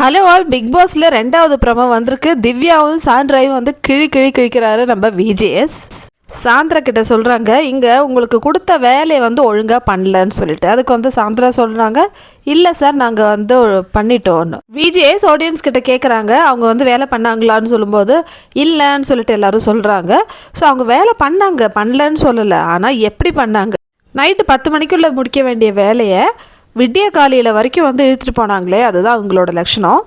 Hello all big பாஸ்ல ரெண்டாவது promo வந்திருக்கு. திவ்யாவும் சாண்ட்ராயும் வந்து கிழி கிழி கிழிக்கிறாரு நம்ம விஜேஎஸ் சாந்திரா கிட்ட சொல்கிறாங்க இங்கே உங்களுக்கு கொடுத்த வேலையை வந்து ஒழுங்காக பண்ணலன்னு சொல்லிட்டு. அதுக்கு வந்து சாந்திரா சொல்கிறாங்க இல்லை சார் நாங்கள் வந்து பண்ணிட்டோம்னு விஜேஎஸ் ஆடியன்ஸ் கிட்ட கேட்குறாங்க அவங்க வந்து வேலை பண்ணாங்களான்னு சொல்லும்போது இல்லைன்னு சொல்லிட்டு எல்லாரும் சொல்கிறாங்க ஸோ அவங்க வேலை பண்ணாங்க பண்ணலன்னு சொல்லலை ஆனால் எப்படி பண்ணாங்க? நைட்டு பத்து மணிக்குள்ளே முடிக்க வேண்டிய வேலையை விடிய காலையில் வரைக்கும் வந்து இழுத்துட்டு போனாங்களே அதுதான் அவங்களோட லட்சணம்.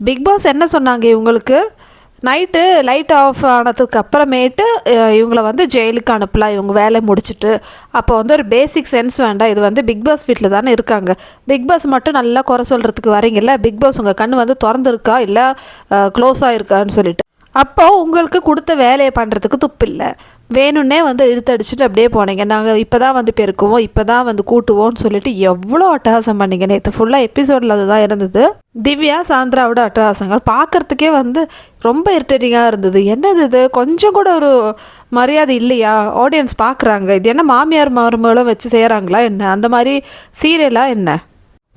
பிக் பாஸ் என்ன சொன்னாங்க இவங்களுக்கு? நைட்டு லைட் ஆஃப் ஆனதுக்கு அப்புறமேட்டு இவங்களை வந்து ஜெயிலுக்கு அனுப்பலாம் இவங்க வேலையை முடிச்சுட்டு. அப்போ வந்து ஒரு பேசிக் சென்ஸ் வேண்டாம் இது வந்து பிக் பாஸ் வீட்டில் தானே இருக்காங்க. பிக் பாஸ் மட்டும் நல்லா குறை சொல்கிறதுக்கு வரீங்கல்ல பிக் பாஸ் உங்கள் கண் வந்து திறந்துருக்கா இல்லை க்ளோஸாக இருக்கான்னு சொல்லிட்டு. அப்போ உங்களுக்கு கொடுத்த வேலையை பண்ணுறதுக்கு துப்பு இல்லை வேணும்னே வந்து இழுத்தடிச்சிட்டு அப்படியே போனீங்க. நாங்கள் இப்போ தான் வந்து பெருக்குவோம் இப்போ தான் வந்து கூட்டுவோம்னு சொல்லிட்டு எவ்வளோ அட்டகாசம் பண்ணீங்க. நேற்று ஃபுல்லாக எபிசோடில் அதுதான் இருந்தது. திவ்யா சாந்திராவோட அட்டகாசங்கள் பார்க்கறதுக்கே வந்து ரொம்ப இரிட்டேட்டிங்காக இருந்தது. என்னது இது? கொஞ்சம் கூட ஒரு மரியாதை இல்லையா? ஆடியன்ஸ் பார்க்குறாங்க இது என்ன மாமியார் மருமகளும் வச்சு செய்கிறாங்களா என்ன? அந்த மாதிரி சீரியலாக என்ன?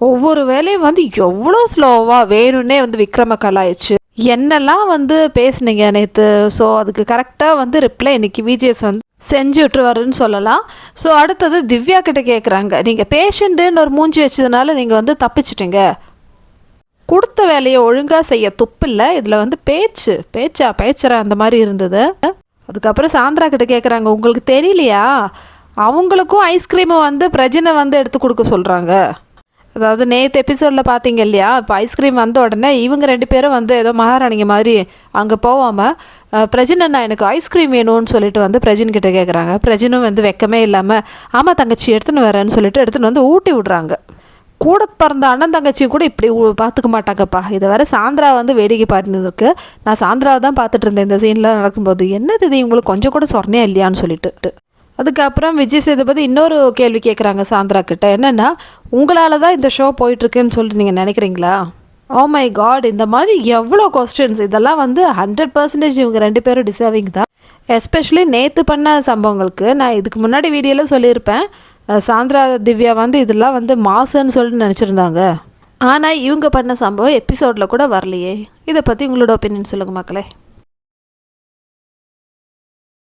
ஒவ்வொரு வேலையும் வந்து எவ்வளோ ஸ்லோவாக வேணும்னே வந்து விக்ரம கலாயிச்சு. என்னெல்லாம் வந்து பேசுனீங்க நேற்று ஸோ அதுக்கு கரெக்டாக வந்து ரிப்ளை இன்னைக்கு விஜிஎஸ் வந்து செஞ்சு விட்டுருவாருன்னு சொல்லலாம். ஸோ அடுத்தது திவ்யா கிட்ட கேட்குறாங்க நீங்கள் பேஷண்ட்டுன்னு ஒரு மூஞ்சி வச்சதுனால நீங்கள் வந்து தப்பிச்சிட்டிங்க. கொடுத்த வேலையை ஒழுங்காக செய்ய துப்பில்லை இதில் வந்து பேச்சு பேச்சா பேச்சரா அந்த மாதிரி இருந்தது. அதுக்கப்புறம் சாந்திரா கிட்ட கேட்குறாங்க உங்களுக்கு தெரியலையா? அவங்களுக்கும் ஐஸ்கிரீமை வந்து பிரஜனை வந்து எடுத்து கொடுக்க சொல்கிறாங்க அதாவது நேற்று எபிசோடில் பார்த்தீங்க இல்லையா? இப்போ ஐஸ்கிரீம் வந்த உடனே இவங்க ரெண்டு பேரும் வந்து ஏதோ மகாராணிங்க மாதிரி அங்கே போகாமல் பிரஜின் அண்ணா எனக்கு ஐஸ்கிரீம் வேணும்னு சொல்லிட்டு வந்து பிரஜின் கிட்டே கேட்குறாங்க பிரஜினும் வந்து வெக்கமே இல்லாமல் ஆமாம் தங்கச்சி எடுத்துன்னு வரேன்னு சொல்லிட்டு எடுத்துன்னு வந்து ஊட்டி விடுறாங்க. கூட பிறந்த அண்ணன் தங்கச்சியும் கூட இப்படி பார்த்துக்க மாட்டாங்கப்பா. இதை வர சாந்திரா வந்து வேடிக்கை பார்த்துருக்கு நான் சாந்திராவை தான் பார்த்துட்டு இருந்தேன் இந்த சீனில் நடக்கும்போது. என்னது இது? இவங்களுக்கு கொஞ்சம் கூட சொரணையா இல்லையான்னு சொல்லிட்டு அதுக்கப்புறம் விஜய் சேதுபதி இன்னொரு கேள்வி கேட்குறாங்க சாந்திரா கிட்ட. என்னென்னா உங்களால் தான் இந்த ஷோ போயிட்டுருக்குன்னு சொல்லிட்டு நீங்கள் நினைக்கிறீங்களா? ஓ மை காட் இந்த மாதிரி எவ்வளோ கொஸ்டின்ஸ் இதெல்லாம் வந்து ஹண்ட்ரட் பர்சன்டேஜ் இவங்க ரெண்டு பேரும் டிசர்விங் தான். எஸ்பெஷலி நேற்று பண்ண சம்பவங்களுக்கு நான் இதுக்கு முன்னாடி வீடியோவில் சொல்லியிருப்பேன். சாந்திரா திவ்யா வந்து இதெல்லாம் வந்து மாசுன்னு சொல்லிட்டு நினச்சிருந்தாங்க. ஆனால் இவங்க பண்ண சம்பவம் எபிசோடில் கூட வரலையே. இதை பற்றி உங்களோட ஒப்பீனியன் சொல்லுங்கள் மக்களே.